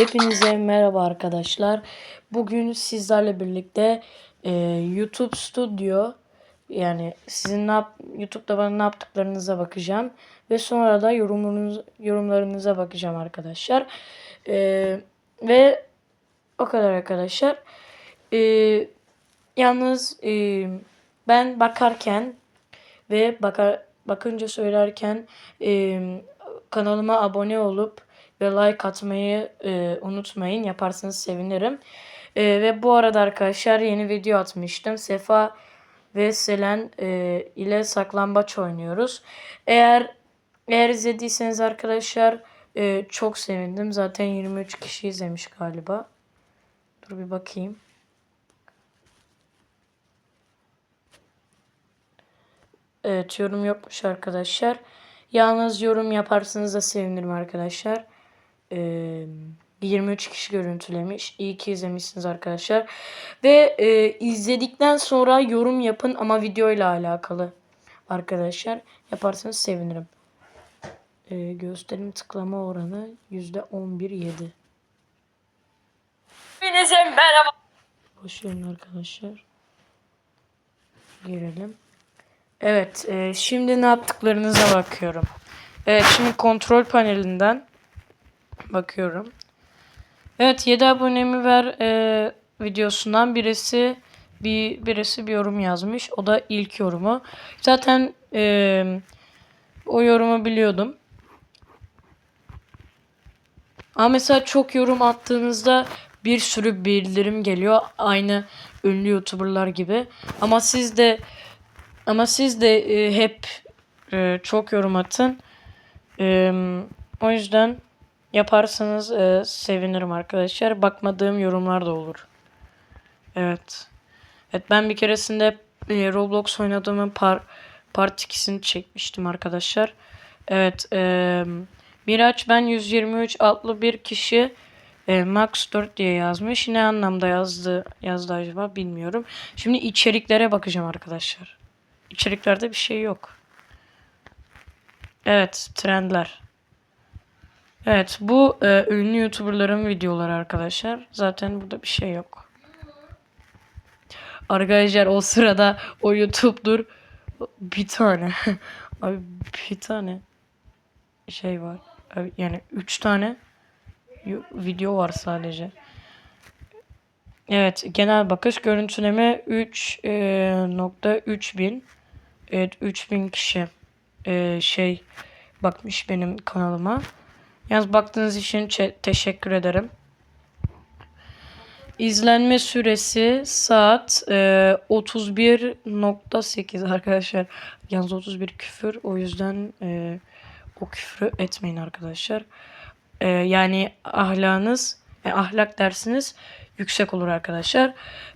Hepinize merhaba arkadaşlar. Bugün sizlerle birlikte e, YouTube Studio yani sizin ne yap, YouTube'da bana ne yaptıklarınıza bakacağım ve sonra da yorumlarınız, yorumlarınıza bakacağım arkadaşlar. E, ve o kadar arkadaşlar. E, yalnız e, ben bakarken ve bakar bakınca söylerken e, kanalıma abone olup ve like atmayı e, unutmayın. Yaparsanız sevinirim. E, ve bu arada arkadaşlar yeni video atmıştım. Sefa ve Selen e, ile saklambaç oynuyoruz. Eğer eğer izlediyseniz arkadaşlar e, çok sevindim. Zaten 23 kişi izlemiş galiba. Dur bir bakayım. Evet yorum yokmuş arkadaşlar. Yalnız yorum yaparsanız da sevinirim arkadaşlar. Ee, 23 kişi görüntülemiş. İyi ki izlemişsiniz arkadaşlar. Ve e, izledikten sonra yorum yapın ama videoyla alakalı arkadaşlar. Yaparsanız sevinirim. Ee, gösterim tıklama oranı %11.7. Hepinize merhaba. Hoş geldin arkadaşlar. Girelim. Evet, e, şimdi ne yaptıklarınıza bakıyorum. Evet, şimdi kontrol panelinden bakıyorum. Evet, 7 abonemi ver e, videosundan birisi bir birisi bir yorum yazmış. O da ilk yorumu. Zaten e, o yorumu biliyordum. Ama mesela çok yorum attığınızda bir sürü bildirim geliyor. Aynı ünlü YouTuber'lar gibi. Ama siz de ama siz de e, hep e, çok yorum atın. E, o yüzden yaparsanız e, sevinirim arkadaşlar. Bakmadığım yorumlar da olur. Evet. Evet ben bir keresinde e, Roblox oynadığımın par part 2'sini çekmiştim arkadaşlar. Evet. E, Miraç ben 123 adlı bir kişi e, Max 4 diye yazmış. Ne anlamda yazdı yazdı acaba bilmiyorum. Şimdi içeriklere bakacağım arkadaşlar. İçeriklerde bir şey yok. Evet, trendler. Evet, bu e, ünlü YouTuber'ların videoları arkadaşlar. Zaten burada bir şey yok. Arkadaşlar o sırada o YouTube'dur bir tane. Abi bir tane şey var. Abi, yani üç tane video var sadece. Evet, genel bakış görüntüleme 3.3 bin. Evet 3000 kişi e, şey bakmış benim kanalıma. Yalnız baktığınız için teşekkür ederim. İzlenme süresi saat e, 31.8 arkadaşlar. Yalnız 31 küfür o yüzden e, o küfrü etmeyin arkadaşlar. E, yani ahlakınız e, ahlak dersiniz yüksek olur arkadaşlar.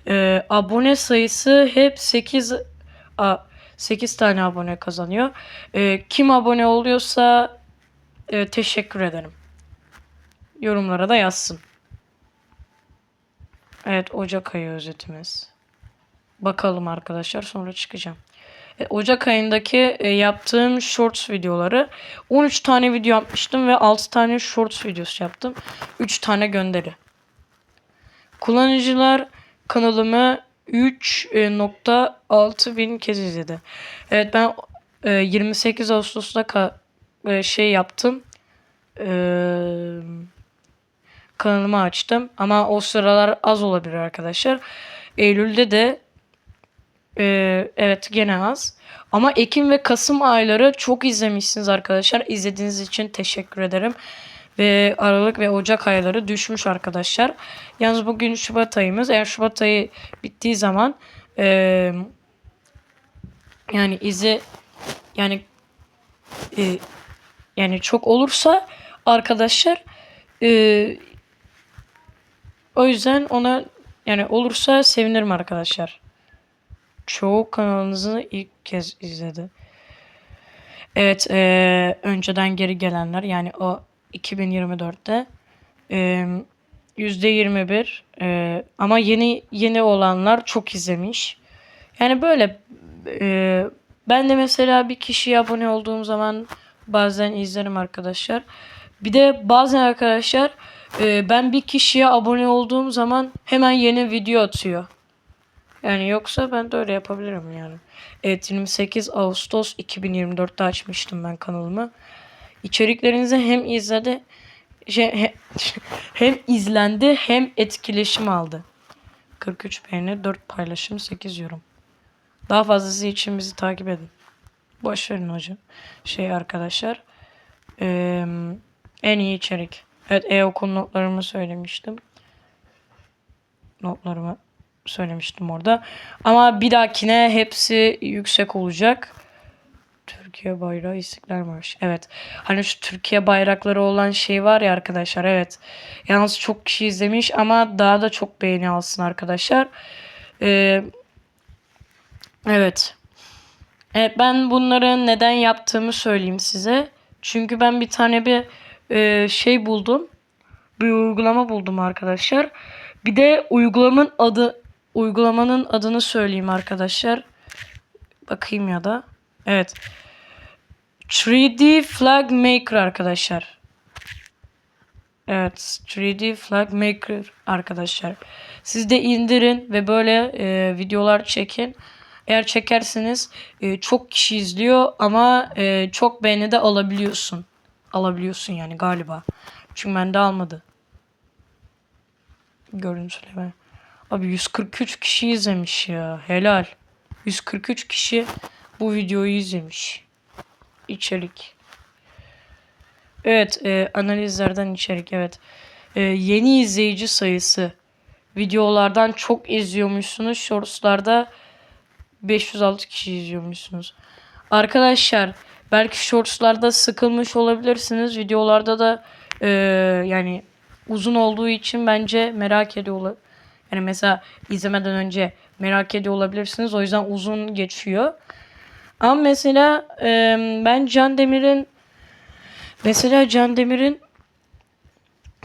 E, abone sayısı hep 8 a, 8 tane abone kazanıyor. E, kim abone oluyorsa e, teşekkür ederim. Yorumlara da yazsın. Evet Ocak ayı özetimiz. Bakalım arkadaşlar sonra çıkacağım. E, Ocak ayındaki e, yaptığım shorts videoları 13 tane video yapmıştım ve 6 tane shorts videosu yaptım. 3 tane gönderi. Kullanıcılar kanalımı 3.6 bin kez izledi. Evet ben 28 Ağustos'ta şey yaptım. kanalımı açtım. Ama o sıralar az olabilir arkadaşlar. Eylül'de de evet gene az. Ama Ekim ve Kasım ayları çok izlemişsiniz arkadaşlar. İzlediğiniz için teşekkür ederim. Ve Aralık ve Ocak ayları düşmüş arkadaşlar. Yalnız bugün Şubat ayımız. Eğer Şubat ayı bittiği zaman e, yani izi yani e, yani çok olursa arkadaşlar e, o yüzden ona yani olursa sevinirim arkadaşlar. Çoğu kanalınızı ilk kez izledi. Evet, e, önceden geri gelenler yani o 2024'te e, %21 e, ama yeni yeni olanlar çok izlemiş. Yani böyle e, ben de mesela bir kişiye abone olduğum zaman bazen izlerim arkadaşlar. Bir de bazen arkadaşlar e, ben bir kişiye abone olduğum zaman hemen yeni video atıyor. Yani yoksa ben de öyle yapabilirim yani. Evet 28 Ağustos 2024'te açmıştım ben kanalımı. İçeriklerinizi hem izledi he- hem izlendi hem etkileşim aldı. 43 beğeni, 4 paylaşım, 8 yorum. Daha fazlası için bizi takip edin. Boş hocam. Şey arkadaşlar. eee, en iyi içerik. Evet e-okul notlarımı söylemiştim. Notlarımı söylemiştim orada. Ama bir dahakine hepsi yüksek olacak. Türkiye bayrağı İstiklal Marşı. Evet. Hani şu Türkiye bayrakları olan şey var ya arkadaşlar. Evet. Yalnız çok kişi izlemiş ama daha da çok beğeni alsın arkadaşlar. Ee, evet. Evet ben bunları neden yaptığımı söyleyeyim size. Çünkü ben bir tane bir e, şey buldum. Bir uygulama buldum arkadaşlar. Bir de uygulamanın adı uygulamanın adını söyleyeyim arkadaşlar. Bakayım ya da. Evet. 3D Flag Maker arkadaşlar. Evet, 3D Flag Maker arkadaşlar. Siz de indirin ve böyle e, videolar çekin. Eğer çekerseniz e, çok kişi izliyor ama e, çok beğeni de alabiliyorsun. Alabiliyorsun yani galiba. Çünkü bende almadı. Görüntüleme. Abi 143 kişi izlemiş ya. Helal. 143 kişi bu videoyu izlemiş. İçerik. Evet, e, analizlerden içerik evet. E, yeni izleyici sayısı. Videolardan çok izliyormuşsunuz. Shortslarda 506 kişi izliyormuşsunuz. Arkadaşlar belki shortslarda sıkılmış olabilirsiniz. Videolarda da e, yani uzun olduğu için bence merak ediyor Yani mesela izlemeden önce merak ediyor olabilirsiniz. O yüzden uzun geçiyor. Ama mesela e, ben Can Demir'in mesela Can Demir'in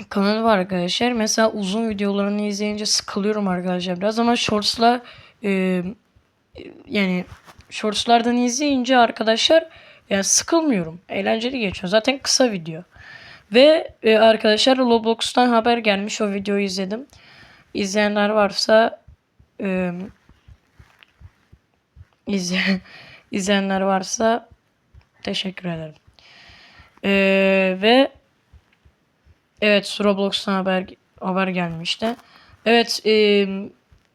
kanalı var arkadaşlar. Mesela uzun videolarını izleyince sıkılıyorum arkadaşlar biraz ama shorts'la e, yani shorts'lardan izleyince arkadaşlar yani sıkılmıyorum. Eğlenceli geçiyor. Zaten kısa video. Ve e, arkadaşlar Roblox'tan haber gelmiş. O videoyu izledim. İzleyenler varsa e, izle, izleyenler varsa teşekkür ederim. E, ve evet Roblox'tan haber haber gelmişti. Evet e,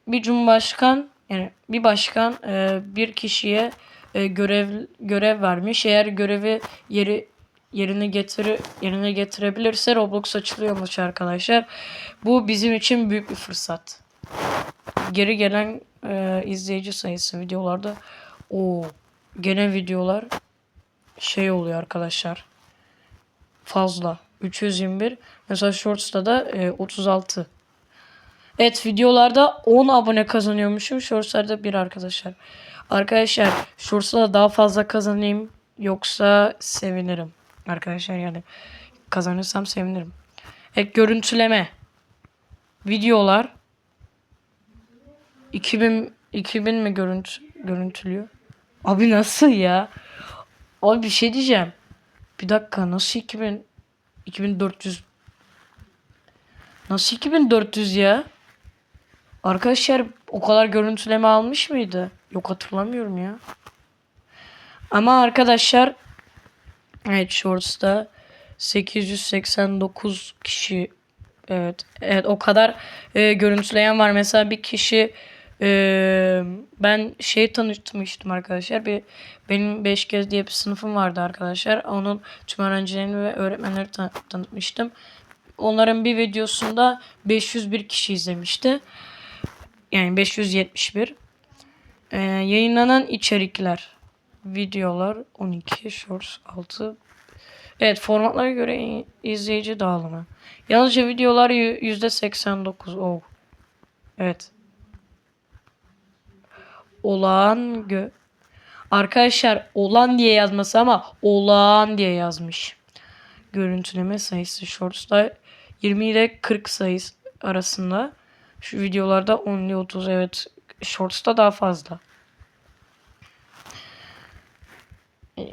bir cumhurbaşkan yani bir başkan e, bir kişiye e, görev görev vermiş. Eğer görevi yeri yerine getir yerine getirebilirse Roblox açılıyormuş arkadaşlar. Bu bizim için büyük bir fırsat. Geri gelen e, izleyici sayısı videolarda o gene videolar şey oluyor arkadaşlar. Fazla. 321. Mesela Shorts'ta da e, 36. Evet videolarda 10 abone kazanıyormuşum. Shorts'larda 1 arkadaşlar. Arkadaşlar Shorts'ta da daha fazla kazanayım. Yoksa sevinirim. Arkadaşlar yani kazanırsam sevinirim. Evet görüntüleme. Videolar 2000 2000 mi görüntü görüntülüyor? Abi nasıl ya? Abi bir şey diyeceğim. Bir dakika nasıl 2000 2400 Nasıl 2400 ya? Arkadaşlar o kadar görüntüleme almış mıydı? Yok hatırlamıyorum ya. Ama arkadaşlar evet Shorts'ta 889 kişi evet evet o kadar e, görüntüleyen var. Mesela bir kişi e, ben şey tanıştırmıştım arkadaşlar. Bir benim 5 kez diye bir sınıfım vardı arkadaşlar. Onun tüm öğrencilerini ve öğretmenleri tan- tanıtmıştım. Onların bir videosunda 501 kişi izlemişti. Yani 571. Ee, yayınlanan içerikler. Videolar 12, shorts 6. Evet formatlara göre izleyici dağılımı. Yalnızca videolar y- %89. Oh. Evet. Olağan gö Arkadaşlar olan diye yazması ama olağan diye yazmış. Görüntüleme sayısı shorts'ta 20 ile 40 sayısı arasında. Şu videolarda 10 ile 30 evet. Shorts'ta daha fazla.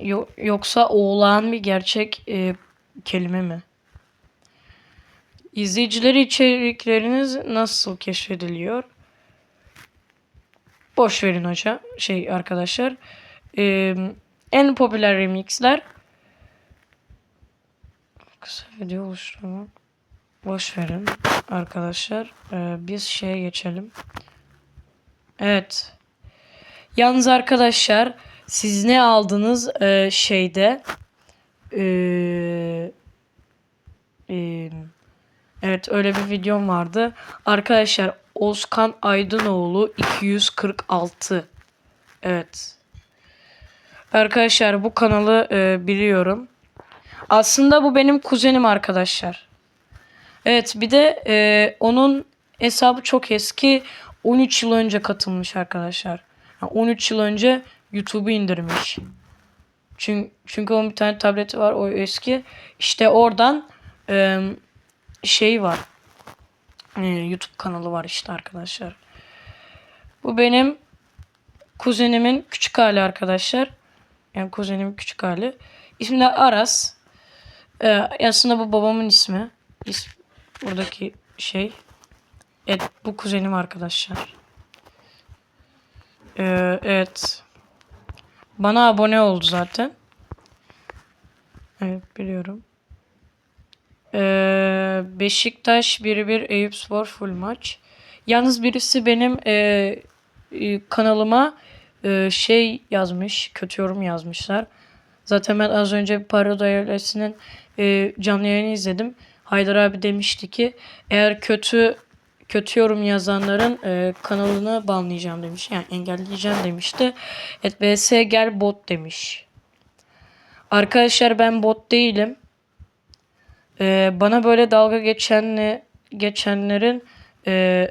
Yo- yoksa oğlan bir gerçek e, kelime mi? İzleyicileri içerikleriniz nasıl keşfediliyor? Boş verin hoca. Şey arkadaşlar. Ee, en popüler remixler kısa video oluşturma. Boş verin arkadaşlar. Ee, biz şeye geçelim. Evet. Yalnız arkadaşlar siz ne aldınız ee, şeyde? Ee, ee, evet öyle bir videom vardı. Arkadaşlar Ozkan Aydınoğlu 246. Evet. Arkadaşlar bu kanalı e, biliyorum. Aslında bu benim kuzenim arkadaşlar. Evet bir de e, onun hesabı çok eski. 13 yıl önce katılmış arkadaşlar. Yani 13 yıl önce YouTube'u indirmiş. Çünkü, çünkü onun bir tane tableti var o eski. İşte oradan e, şey var. E, YouTube kanalı var işte arkadaşlar. Bu benim kuzenimin küçük hali arkadaşlar. Yani kuzenimin küçük hali. İsmi de Aras. Ee, aslında bu babamın ismi. İs buradaki şey. Evet bu kuzenim arkadaşlar. Ee, evet. Bana abone oldu zaten. Evet biliyorum. Ee, Beşiktaş 1-1 Eyüpspor full maç. Yalnız birisi benim e, e, kanalıma e, şey yazmış. Kötü yorum yazmışlar. Zaten ben az önce Parado ailesinin e, canlı yayını izledim. Haydar abi demişti ki eğer kötü kötü yorum yazanların e, kanalını banlayacağım demiş. Yani engelleyeceğim demişti. Evet BS gel bot demiş. Arkadaşlar ben bot değilim. E, bana böyle dalga geçenle geçenlerin e,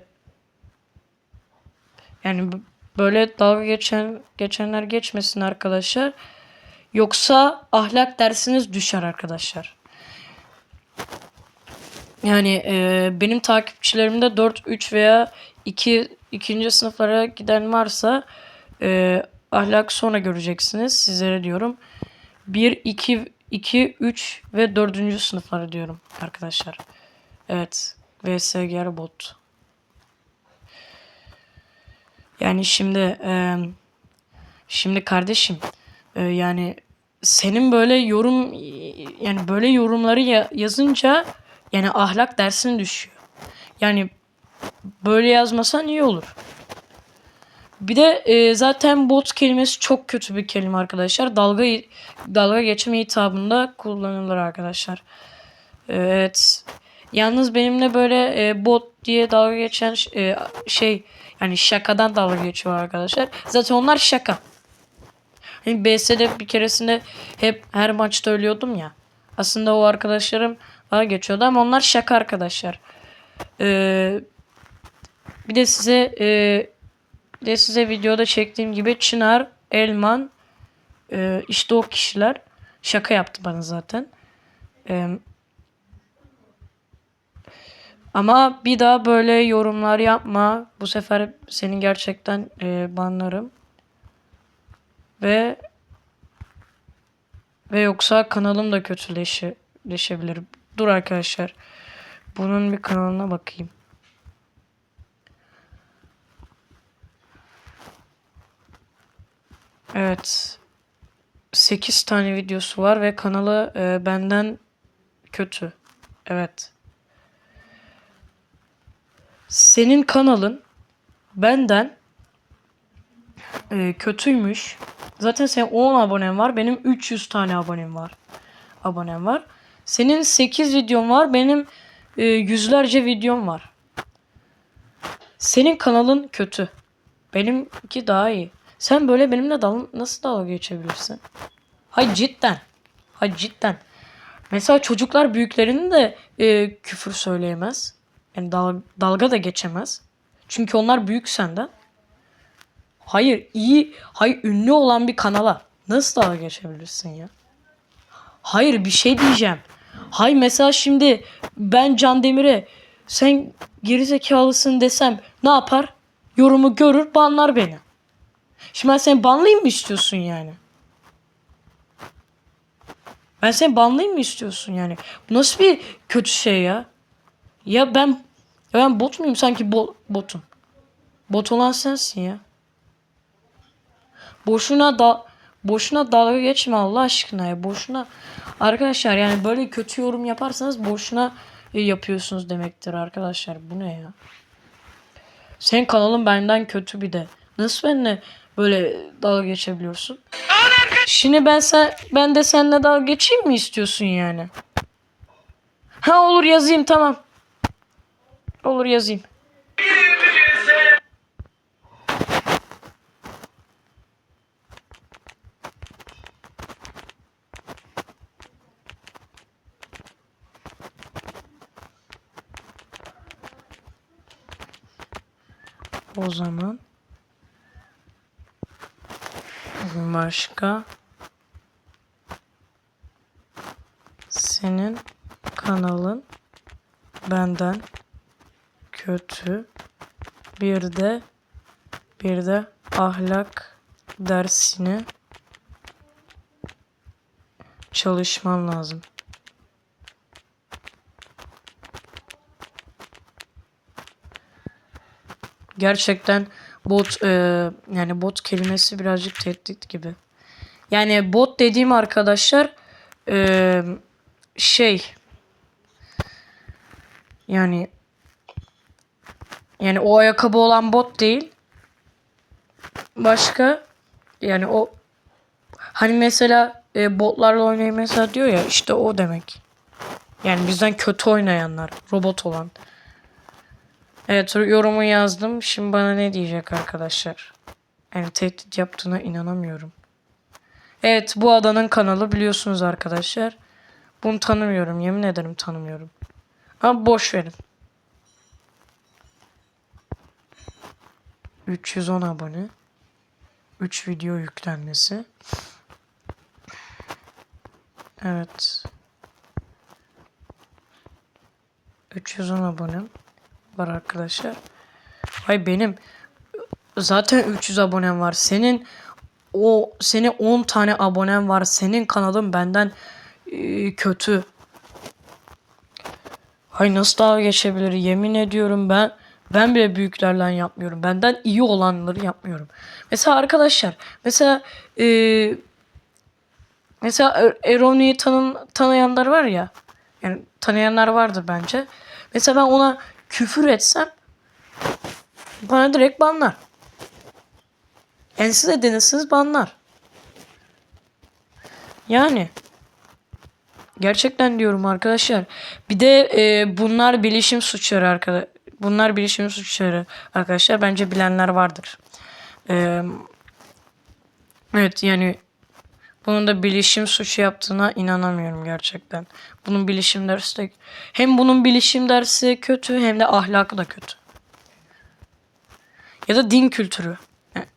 yani böyle dalga geçen geçenler geçmesin arkadaşlar. Yoksa ahlak dersiniz düşer arkadaşlar. Yani e, benim takipçilerimde 4, 3 veya 2 ikinci sınıflara giden varsa e, ahlak sonra göreceksiniz. Sizlere diyorum. 1, 2, 2, 3 ve 4. sınıflara diyorum arkadaşlar. Evet. VSGR bot. Yani şimdi e, şimdi kardeşim e, yani senin böyle yorum yani böyle yorumları ya- yazınca yani ahlak dersin düşüyor. Yani böyle yazmasan iyi olur. Bir de e, zaten bot kelimesi çok kötü bir kelime arkadaşlar. Dalga dalga geçme hitabında kullanılır arkadaşlar. Evet. Yalnız benimle böyle e, bot diye dalga geçen e, şey yani şakadan dalga geçiyor arkadaşlar. Zaten onlar şaka. Hani BS'de bir keresinde hep her maçta ölüyordum ya. Aslında o arkadaşlarım dalga geçiyordu ama onlar şaka arkadaşlar. Ee, bir de size e, bir de size videoda çektiğim gibi Çınar, Elman e, işte o kişiler şaka yaptı bana zaten. E, ama bir daha böyle yorumlar yapma. Bu sefer senin gerçekten e, banlarım. Ve ve yoksa kanalım da kötüleşebilir. Dur arkadaşlar. Bunun bir kanalına bakayım. Evet. 8 tane videosu var ve kanalı e, benden kötü. Evet. Senin kanalın benden e, kötüymüş. Zaten senin 10 abonen var. Benim 300 tane abonem var. Abonem var. Senin 8 videon var. Benim e, yüzlerce videom var. Senin kanalın kötü. Benimki daha iyi. Sen böyle benimle dal nasıl dalga geçebilirsin? Hay cidden. Hay cidden. Mesela çocuklar büyüklerinin de e, küfür söyleyemez. Yani dal- dalga da geçemez. Çünkü onlar büyük senden. Hayır iyi, hayır ünlü olan bir kanala nasıl dalga geçebilirsin ya? Hayır bir şey diyeceğim. Hay mesela şimdi ben Can Demir'e sen gerizekalısın desem ne yapar? Yorumu görür banlar beni. Şimdi ben seni banlayayım mı istiyorsun yani? Ben seni banlayayım mı istiyorsun yani? Bu nasıl bir kötü şey ya? Ya ben ya ben bot muyum sanki bo, botum. Bot olan sensin ya. Boşuna da boşuna dalga geçme Allah aşkına ya. Boşuna arkadaşlar yani böyle kötü yorum yaparsanız boşuna e, yapıyorsunuz demektir arkadaşlar. Bu ne ya? Senin kanalın benden kötü bir de. Nasıl benimle böyle dalga geçebiliyorsun? Şimdi ben sen ben de seninle dalga geçeyim mi istiyorsun yani? Ha olur yazayım tamam. Olur yazayım. O zaman. Başka. Senin kanalın benden kötü. Bir de bir de ahlak dersini çalışman lazım. Gerçekten bot e, yani bot kelimesi birazcık tehdit gibi. Yani bot dediğim arkadaşlar e, şey yani yani o ayakkabı olan bot değil. Başka yani o hani mesela e, botlarla oynayın mesela diyor ya işte o demek. Yani bizden kötü oynayanlar, robot olan. Evet yorumu yazdım. Şimdi bana ne diyecek arkadaşlar? Yani tehdit yaptığına inanamıyorum. Evet bu adanın kanalı biliyorsunuz arkadaşlar. Bunu tanımıyorum. Yemin ederim tanımıyorum. Ama boş verin. 310 abone. 3 video yüklenmesi. Evet. 310 abonem var arkadaşlar. Hay benim zaten 300 abonem var. Senin o seni 10 tane abonem var. Senin kanalın benden e, kötü. Hay nasıl daha geçebilir? Yemin ediyorum ben ben bile büyüklerle yapmıyorum. Benden iyi olanları yapmıyorum. Mesela arkadaşlar mesela e, mesela Eroni'yi tanın, tanıyanlar var ya. Yani tanıyanlar vardır bence. Mesela ben ona küfür etsem bana direkt banlar. Yani siz de denesiniz banlar. Yani gerçekten diyorum arkadaşlar. Bir de e, bunlar bilişim suçları arkadaşlar. Bunlar bilişim suçları arkadaşlar. Bence bilenler vardır. E, evet yani bunun da bilişim suçu yaptığına inanamıyorum gerçekten. Bunun bilişim dersi de hem bunun bilişim dersi kötü hem de ahlakı da kötü. Ya da din kültürü.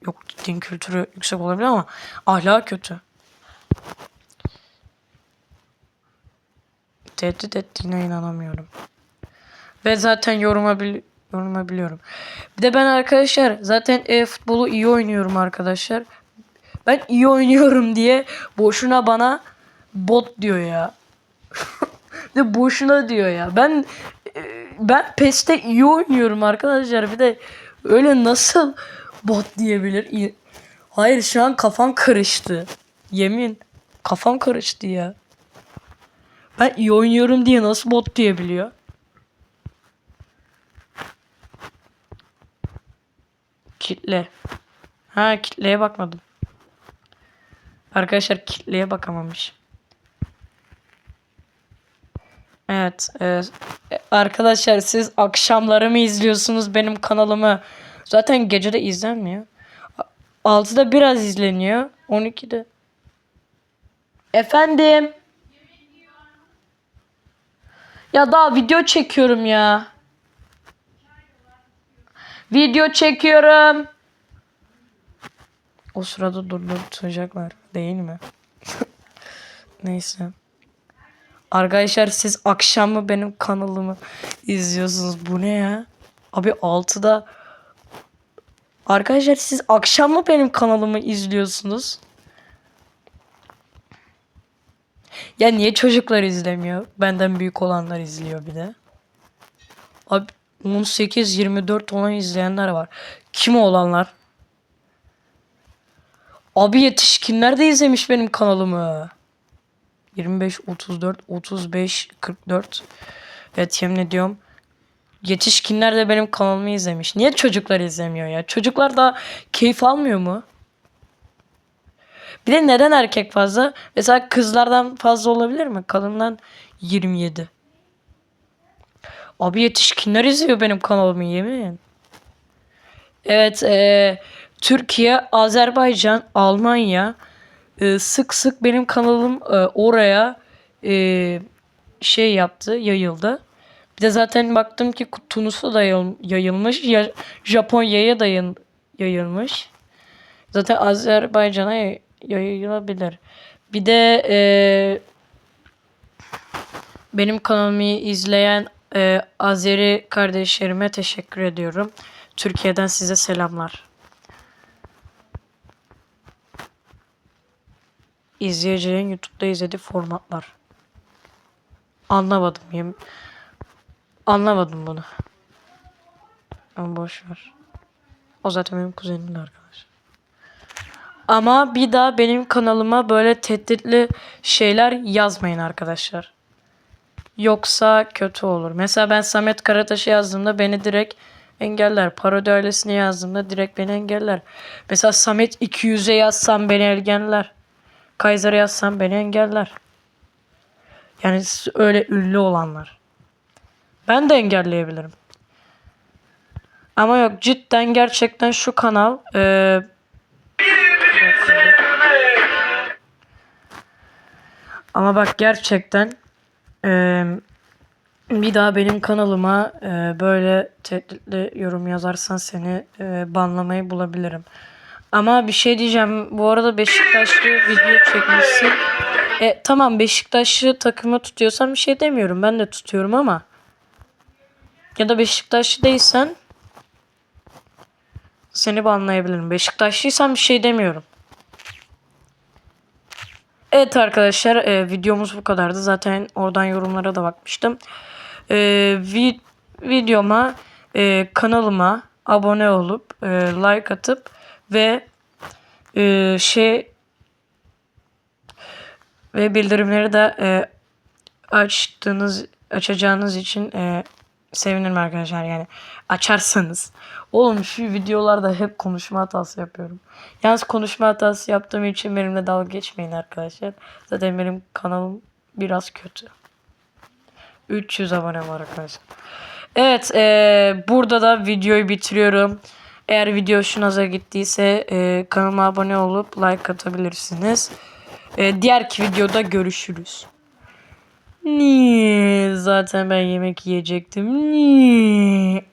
Yok din kültürü yüksek olabilir ama ahlak kötü. Tehdit ettiğine inanamıyorum. Ve zaten yoruma, bil yoruma biliyorum. Bir de ben arkadaşlar zaten e, futbolu iyi oynuyorum arkadaşlar. Ben iyi oynuyorum diye boşuna bana bot diyor ya. de boşuna diyor ya. Ben e, ben PES'te iyi oynuyorum arkadaşlar. Bir de öyle nasıl bot diyebilir? Hayır şu an kafam karıştı. Yemin kafam karıştı ya. Ben iyi oynuyorum diye nasıl bot diyebiliyor? Kitle. Ha kitleye bakmadım. Arkadaşlar kitleye bakamamış. Evet. e, arkadaşlar siz akşamları mı izliyorsunuz benim kanalımı? Zaten gecede izlenmiyor. 6'da biraz izleniyor. 12'de. Efendim. Ya daha video çekiyorum ya. Video çekiyorum. O sırada durdurtacaklar değil mi? Neyse. Arkadaşlar siz akşam mı benim kanalımı izliyorsunuz? Bu ne ya? Abi 6'da Arkadaşlar siz akşam mı benim kanalımı izliyorsunuz? Ya niye çocuklar izlemiyor? Benden büyük olanlar izliyor bir de. Abi 18-24 olan izleyenler var. Kim olanlar? Abi yetişkinler de izlemiş benim kanalımı. 25, 34, 35, 44. Evet yemin ediyorum. Yetişkinler de benim kanalımı izlemiş. Niye çocuklar izlemiyor ya? Çocuklar da keyif almıyor mu? Bir de neden erkek fazla? Mesela kızlardan fazla olabilir mi? Kadından 27. Abi yetişkinler izliyor benim kanalımı yemin. Evet e, Türkiye, Azerbaycan, Almanya e, sık sık benim kanalım e, oraya e, şey yaptı, yayıldı. Bir de zaten baktım ki Tunus'a da yayıl- yayılmış, ya, Japonya'ya da yayıl- yayılmış. Zaten Azerbaycan'a yay- yayılabilir. Bir de e, benim kanalımı izleyen e, Azeri kardeşlerime teşekkür ediyorum. Türkiye'den size selamlar. İzleyicilerin YouTube'da izlediği formatlar. Anlamadım. Yem Anlamadım bunu. Ama boş ver. O zaten benim kuzenimin arkadaşı. Ama bir daha benim kanalıma böyle tehditli şeyler yazmayın arkadaşlar. Yoksa kötü olur. Mesela ben Samet Karataş'ı yazdığımda beni direkt engeller. Parodi ailesini yazdığımda direkt beni engeller. Mesela Samet 200'e yazsam beni engeller. Kaiser'e yazsam beni engeller. Yani öyle ünlü olanlar. Ben de engelleyebilirim. Ama yok cidden gerçekten şu kanal eee ama bak gerçekten eee, bir daha benim kanalıma eee, böyle tehditli yorum yazarsan seni eee, banlamayı bulabilirim. Ama bir şey diyeceğim. Bu arada Beşiktaşlı video çekmişsin. E, tamam Beşiktaşlı takımı tutuyorsan bir şey demiyorum. Ben de tutuyorum ama. Ya da Beşiktaşlı değilsen seni banlayabilirim. Beşiktaşlıysan bir şey demiyorum. Evet arkadaşlar e, videomuz bu kadardı. Zaten oradan yorumlara da bakmıştım. E, vi- videoma e, kanalıma abone olup e, like atıp ve e, şey ve bildirimleri de e, açtığınız açacağınız için e, sevinirim arkadaşlar yani açarsanız. Oğlum şu videolarda hep konuşma hatası yapıyorum. Yalnız konuşma hatası yaptığım için benimle dalga geçmeyin arkadaşlar. Zaten benim kanalım biraz kötü. 300 abone var arkadaşlar. Evet e, burada da videoyu bitiriyorum. Eğer video hoşunuza gittiyse e, kanalıma abone olup like atabilirsiniz. E, diğerki videoda görüşürüz. Niye? Zaten ben yemek yiyecektim. Niye?